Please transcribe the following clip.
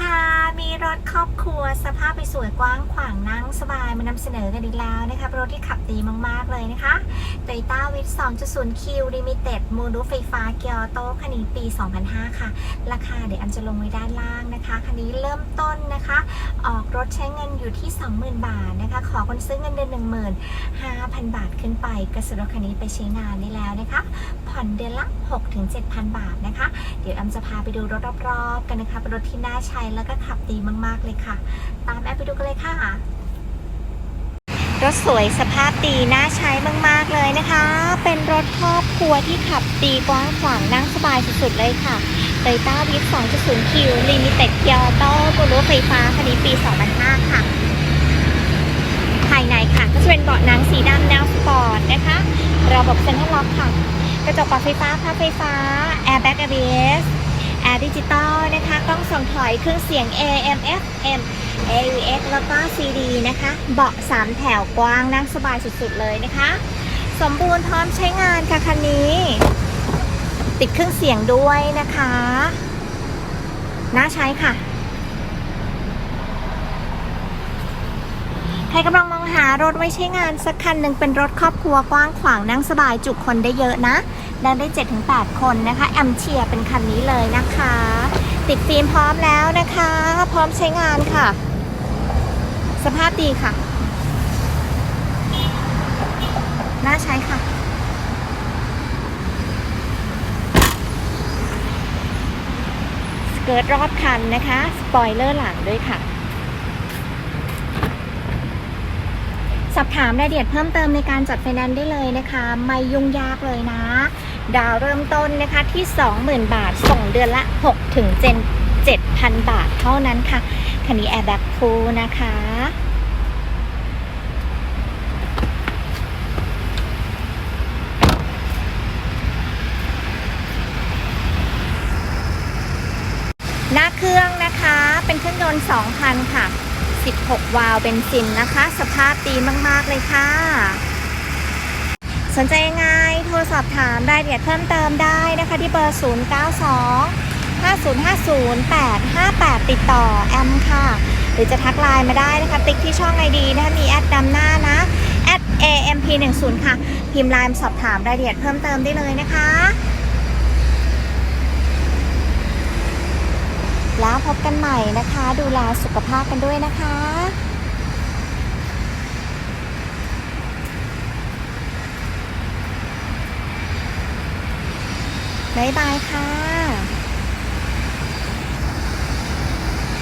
ค่ะ มีรถครอบครัวสภาพไปสวยกว้างขวางนั่งสบายมานำเสนอกันอีกแล้วนะคะรถที่ขับดีมาก ๆ เลยนะคะ Toyota w i t 2.0 Q Limited โมดูลไฟฟ้าเกียร์โตคันนี้ปี 2005 ค่ะ ราคาเดี๋ยวอันจะลงไว้ด้านล่างนะคะ คันนี้เริ่มต้นนะคะ ออกรถใช้เงินอยู่ที่ 20,000 บาทนะคะ ขอคนซื้อเงินเดือน15,000 บาทขึ้นไปก็สำหรับคันนี้ไปใช้งานได้แล้วนะคะ ผ่อนเดือนละ 6-7,000 บาทนะคะ เดี๋ยวแอมจะพาไปดูรถรอบๆ กันนะคะเป็นรถที่น่าใช้แล้วก็ขับดีมากๆเลยค่ะ ตามแอมไปดูกันเลยค่ะ รถสวยสภาพดีน่าใช้มากๆเลยนะคะ เป็นรถครอบครัวที่ขับดีกว้างขวางนั่งสบายสุดๆเลยค่ะ Toyota w i t 2.0 Q Limited Kyoto บน รถไฟฟ้าคันนี้ปี 2005 ค่ะ ภายในค่ะ ก็จะเป็นเบาะหนังสีดำแนวสปอร์ตนะคะ ระบบเซ็นทรัลล็อกค่ะ กระจกปรับไฟฟ้าพับไฟฟ้า Airbag ABS แอร์ดิจิตอลนะคะ กล้องส่องถอย เครื่องเสียง AM FM AUX แล้วก็ CD นะคะ เบาะ 3 แถวกว้างนั่งสบายสุดๆเลยนะคะ สมบูรณ์พร้อมใช้งานค่ะคันนี้ ติดเครื่องเสียงด้วยนะคะ น่าใช้ค่ะ ใค รกำลังมองหารถไว้ใช้งานสักคันหนึ่งเป็นรถครอบครัวกว้างขวางนั่งสบายจุคนได้เยอะนะ นั่งได้ 7-8 คนนะคะแอมเชียเป็นคันนี้เลยนะคะ ติดฟิล์มพร้อมแล้วนะคะ พร้อมใช้งานค่ะ สภาพดีค่ะ น่าใช้ค่ะสเกิร์ตรอบคันนะคะ สปอยเลอร์หลังด้วยค่ะ สอบถามรายละเอียดเพิ่มเติมในการจัดไฟแนนซ์ได้เลยนะคะ ไม่ยุ่งยากเลยนะ ดาวเริ่มต้นนะคะที่ 20,000 บาท ส่งเดือนละ 6 ถึง7,000 บาทเท่านั้นค่ะคันนี้แอร์แบ็กฟูนะคะหน้าเครื่องนะคะ เป็นเครื่องยนต์ 2,000 ค่ะ 16 วาล์วเบนซินนะคะ สภาพดีมาก ๆ เลยค่ะ สนใจยังไง โทรสอบถามรายละเอียดเพิ่มเติมได้นะคะที่เบอร์ 092 5050 858 ติดต่อแอมค่ะ หรือจะทักไลน์มาได้นะคะ ติ๊กที่ช่องไอดีนะคะ มีแอดนำหน้านะแอด amp10 ค่ะ พิมพ์ไลน์สอบถามรายละเอียดเพิ่มเติมได้เลยนะคะ แล้วพบกันใหม่นะคะ ดูแลสุขภาพกันด้วยนะคะบ๊ายบายค่ะ